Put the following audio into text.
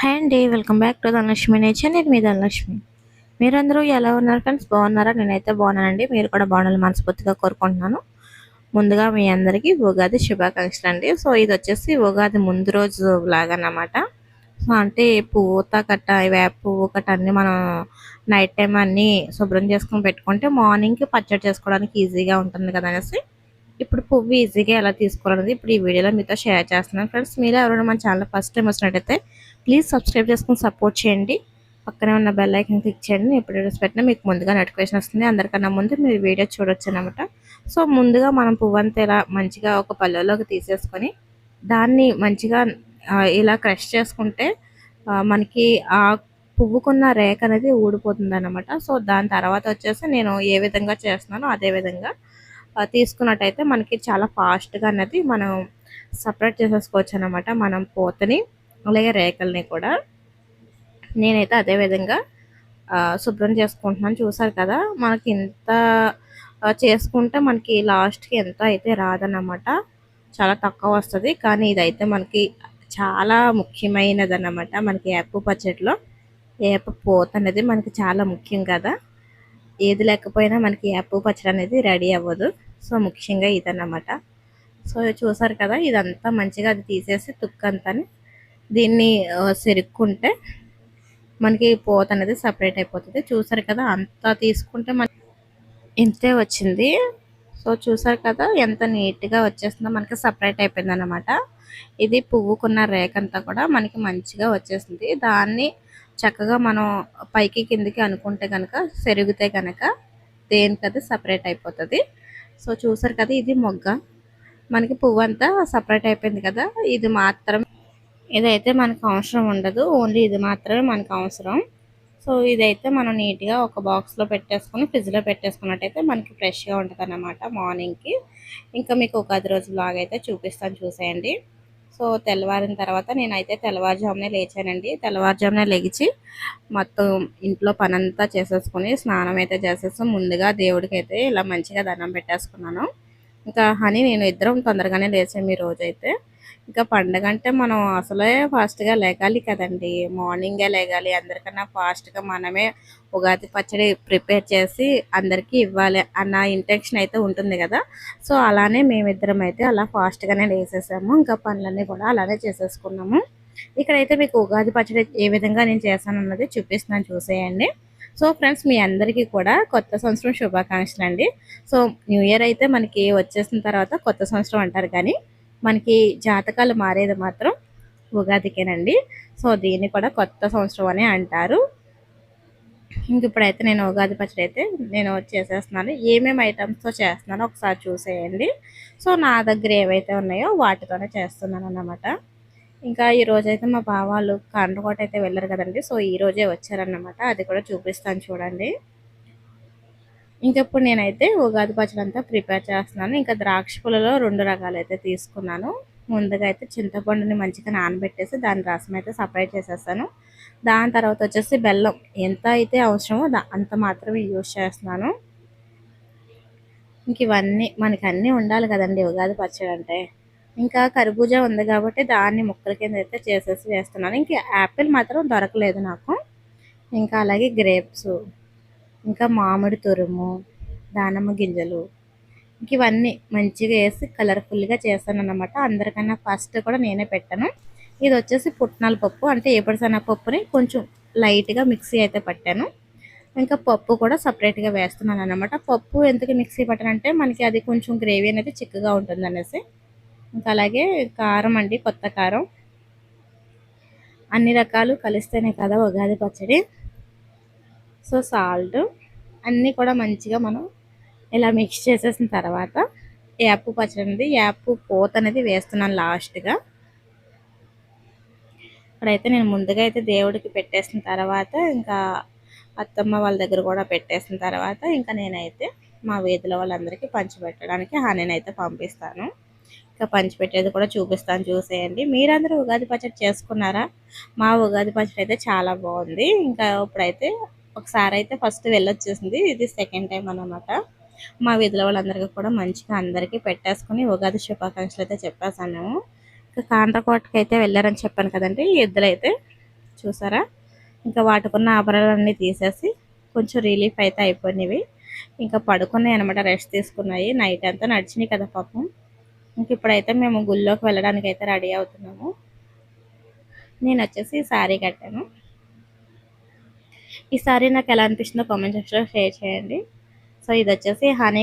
Hi అండి welcome back to Dhanalakshmi nature నేను మీ ధనలక్ష్మి మీరందరూ ఎలా ఉన్నారు ఫ్రెండ్స్ బాగున్నారా? నేనైతే బాగున్నానండి. మీరు కూడా బాగుండాలి మనస్ఫూర్తిగా కోరుకుంటున్నాను. ముందుగా మీ అందరికీ ఉగాది శుభాకాంక్షలు అండి సో ఇది వచ్చేసి ఉగాది ముందు రోజు లాగనమాట సో అంటే పూత కట్ట వేప పువ్వు కట్ట అన్నీ మనం నైట్ టైం అన్నీ శుభ్రం చేసుకొని పెట్టుకుంటే మార్నింగ్కి పచ్చడి చేసుకోవడానికి ఈజీగా ఉంటుంది కదా అనేసి ఇప్పుడు పువ్వు ఈజీగా ఎలా తీసుకోవాలనేది ఇప్పుడు ఈ వీడియోలో మీతో షేర్ చేస్తున్నాను. ఫ్రెండ్స్ మీరు ఎవరైనా మన ఛానల్ ఫస్ట్ టైం వచ్చినట్టయితే ప్లీజ్ సబ్స్క్రైబ్ చేసుకుని సపోర్ట్ చేయండి. పక్కనే ఉన్న బెల్ ఐకన్ క్లిక్ చేయండి. ఎప్పుడు వీడియోస్ పెట్టినా మీకు ముందుగా నోటిఫికేషన్ వస్తుంది. అందరికన్నా ముందు మీరు వీడియో చూడొచ్చు అనమాట సో ముందుగా మనం పువ్వు అంతా ఇలా మంచిగా ఒక పల్లెలోకి తీసేసుకొని దాన్ని మంచిగా ఇలా క్రష్ చేసుకుంటే మనకి ఆ పువ్వుకున్న రేఖ అనేది ఊడిపోతుంది అనమాట సో దాని తర్వాత వచ్చేసి నేను ఏ విధంగా చేస్తున్నానో అదే విధంగా తీసుకున్నట్టయితే మనకి చాలా ఫాస్ట్గా అనేది మనం సపరేట్ చేసేసుకోవచ్చు అనమాట మనం పోతని అలాగే రేఖల్ని కూడా. నేనైతే అదే విధంగా శుభ్రం చేసుకుంటున్నాను. చూసారు కదా మనకి ఇంత చేసుకుంటే మనకి లాస్ట్కి ఎంత అయితే రాదన్నమాట. చాలా తక్కువ వస్తుంది. కానీ ఇదైతే మనకి చాలా ముఖ్యమైనది అన్నమాట మనకి ఏపు పచ్చడిలో ఏప పోత అనేది మనకి చాలా ముఖ్యం కదా. ఏది లేకపోయినా మనకి ఏపు పచ్చడి అనేది రెడీ అవ్వదు. సో ముఖ్యంగా ఇదన్నమాట. సో చూసారు కదా ఇదంతా మంచిగా అది తీసేసి తుక్కంతని దీన్ని సెరుక్కుంటే మనకి పోత అనేది సపరేట్ అయిపోతుంది. చూసారు కదా అంతా తీసుకుంటే మన ఇంతే వచ్చింది. సో చూసారు కదా ఎంత నీట్గా వచ్చేస్తుందో మనకి సపరేట్ అయిపోయింది అనమాట ఇది పువ్వుకున్న రేఖ అంతా కూడా మనకి మంచిగా వచ్చేసింది. దాన్ని చక్కగా మనం పైకి కిందికి అనుకుంటే కనుక సెరిగితే కనుక దేనికది సపరేట్ అయిపోతుంది. సో చూసారు కదా ఇది మొగ్గ. మనకి పువ్వు అంతా సపరేట్ అయిపోయింది కదా ఇది మాత్రం ఇదైతే మనకు అవసరం ఉండదు. ఓన్లీ ఇది మాత్రమే మనకు అవసరం. సో ఇదైతే మనం నీట్గా ఒక బాక్స్లో పెట్టేసుకొని ఫ్రిడ్జ్లో పెట్టేసుకున్నట్టయితే మనకి ఫ్రెష్గా ఉంటుంది అన్నమాట మార్నింగ్కి ఇంకా మీకు ఒక రోజు రోజు అయితే చూపిస్తాను చూసేయండి. సో తెల్లవారిన తర్వాత నేనైతే తెల్లవారుజామునే లేచానండి. తెల్లవారుజామునే లేచి మొత్తం ఇంట్లో పనంతా చేసేసుకుని స్నానం అయితే చేసేసి ముందుగా దేవుడికి అయితే ఇలా మంచిగా దండం పెట్టేసుకున్నాను. ఇంకా హనీ నేను ఇద్దరం తొందరగానే లేచాము ఈ రోజైతే. ఇంకా పండగ అంటే మనం అసలే ఫాస్ట్గా లేగాలి కదండి. మార్నింగే లేగాలి. అందరికన్నా ఫాస్ట్గా మనమే ఉగాది పచ్చడి ప్రిపేర్ చేసి అందరికీ ఇవ్వాలి అన్న ఇంటెన్షన్ అయితే ఉంటుంది కదా. సో అలానే మేమిద్దరం అయితే అలా ఫాస్ట్గానే వేసేసాము ఇంకా పనులన్నీ కూడా అలానే చేసేసుకున్నాము. ఇక్కడైతే మీకు ఉగాది పచ్చడి ఏ విధంగా నేను చేశాను అన్నది చూపిస్తున్నాను చూసేయండి. సో ఫ్రెండ్స్ మీ అందరికీ కూడా కొత్త సంవత్సరం శుభాకాంక్షలు అండి సో న్యూ ఇయర్ అయితే మనకి వచ్చేసిన తర్వాత కొత్త సంవత్సరం అంటారు కానీ మనకి జాతకాలు మారేది మాత్రం ఉగాదికేనండి. సో దీన్ని కూడా కొత్త సంవత్సరం అని అంటారు. ఇంక ఇప్పుడైతే నేను ఉగాది పచ్చడి అయితే నేను చేసేస్తున్నాను. ఏమేమి ఐటమ్స్తో చేస్తున్నానో ఒకసారి చూసేయండి. సో నా దగ్గర ఏవైతే ఉన్నాయో వాటితోనే చేస్తున్నాను అన్నమాట. ఇంకా ఈ రోజైతే మా బావాళ్ళు కండ్రకోట అయితే వెళ్ళరు కదండి. సో ఈ రోజే వచ్చారన్నమాట. అది కూడా చూపిస్తాను చూడండి. ఇంకప్పుడు నేనైతే ఉగాది పచ్చడి అంతా ప్రిపేర్ చేస్తున్నాను. ఇంకా ద్రాక్ష పులలో రెండు రకాలు అయితే తీసుకున్నాను. ముందుగా అయితే చింతపండుని మంచిగా నానబెట్టేసి దాని రసం అయితే సపరేట్ చేసేస్తాను. దాని తర్వాత వచ్చేసి బెల్లం. ఎంత అయితే అవసరమో అంత మాత్రమే యూజ్ చేస్తున్నాను. ఇంక ఇవన్నీ మనకి అన్నీ ఉండాలి కదండి ఉగాది పచ్చడి అంటే. ఇంకా కర్బూజా ఉంది కాబట్టి దాన్ని ముక్కల కింద అయితే చేసేసి వేస్తున్నాను. ఇంకా యాపిల్ మాత్రం దొరకలేదు నాకు. ఇంకా అలాగే గ్రేప్స్. ఇంకా మామిడి తురుము దానిమ్మ గింజలు ఇంక ఇవన్నీ మంచిగా వేసి కలర్ఫుల్గా చేస్తాను అనమాట అందరికన్నా ఫస్ట్ కూడా నేనే పెట్టాను. ఇది వచ్చేసి పుట్నాల పప్పు అంటే ఏపడిసన్న పప్పుని కొంచెం లైట్గా మిక్సీ అయితే పట్టాను. ఇంకా పప్పు కూడా సపరేట్గా వేస్తున్నాను అనమాట పప్పు ఎందుకు మిక్సీ పట్టానంటే మనకి అది కొంచెం గ్రేవీ అనేది చిక్కగా ఉంటుంది అనేసి ఇంకా అలాగే కారం అండి కొత్త కారం. అన్ని రకాలు కలిస్తేనే కదా ఉగాది పచ్చడి. సో సాల్ట్ అన్నీ కూడా మంచిగా మనం ఇలా మిక్స్ చేసేసిన తర్వాత యాపు పచ్చడి అనేది యాప్ పోత అనేది వేస్తున్నాను లాస్ట్గా. ఇక్కడైతే నేను ముందుగా అయితే దేవుడికి పెట్టేసిన తర్వాత ఇంకా అత్తమ్మ వాళ్ళ దగ్గర కూడా పెట్టేసిన తర్వాత ఇంకా నేనైతే మా వీధిలో వాళ్ళందరికీ పంచిపెట్టడానికి హానేనైతే పంపిస్తాను. ఇంకా పంచిపెట్టేది కూడా చూపిస్తాను చూసేయండి. మీరందరూ ఉగాది పచ్చడి చేసుకున్నారా? మా ఉగాది పచ్చడి అయితే చాలా బాగుంది. ఇంకా ఇప్పుడైతే ఒకసారి అయితే ఫస్ట్ వెళ్ళొచ్చేసింది. ఇది సెకండ్ టైం అనమాట మా వీధిలో వాళ్ళందరికీ కూడా మంచిగా అందరికీ పెట్టేసుకుని ఉగాది శుభాకాంక్షలు అయితే చెప్పేసాను ఇంకా కాండ్రకోటకి అయితే వెళ్ళారని చెప్పాను కదండి ఎద్దులైతే చూసారా? ఇంకా వాటికున్న ఆభరణాలన్నీ తీసేసి కొంచెం రిలీఫ్ అయితే అయిపోయినవి. ఇంకా పడుకున్నాయి అనమాట రెస్ట్ తీసుకున్నాయి. నైట్ అంతా నడిచినాయి కదా పాపం. ఇంక ఇప్పుడైతే మేము గుళ్ళోకి వెళ్ళడానికి అయితే రెడీ అవుతున్నాము. నేను వచ్చేసి శారీ కట్టాను. ఈ సారీ నాకు ఎలా అనిపిస్తుందో కామెంట్ సెక్షన్లో షేర్ చేయండి. సో ఇది వచ్చేసి హనీ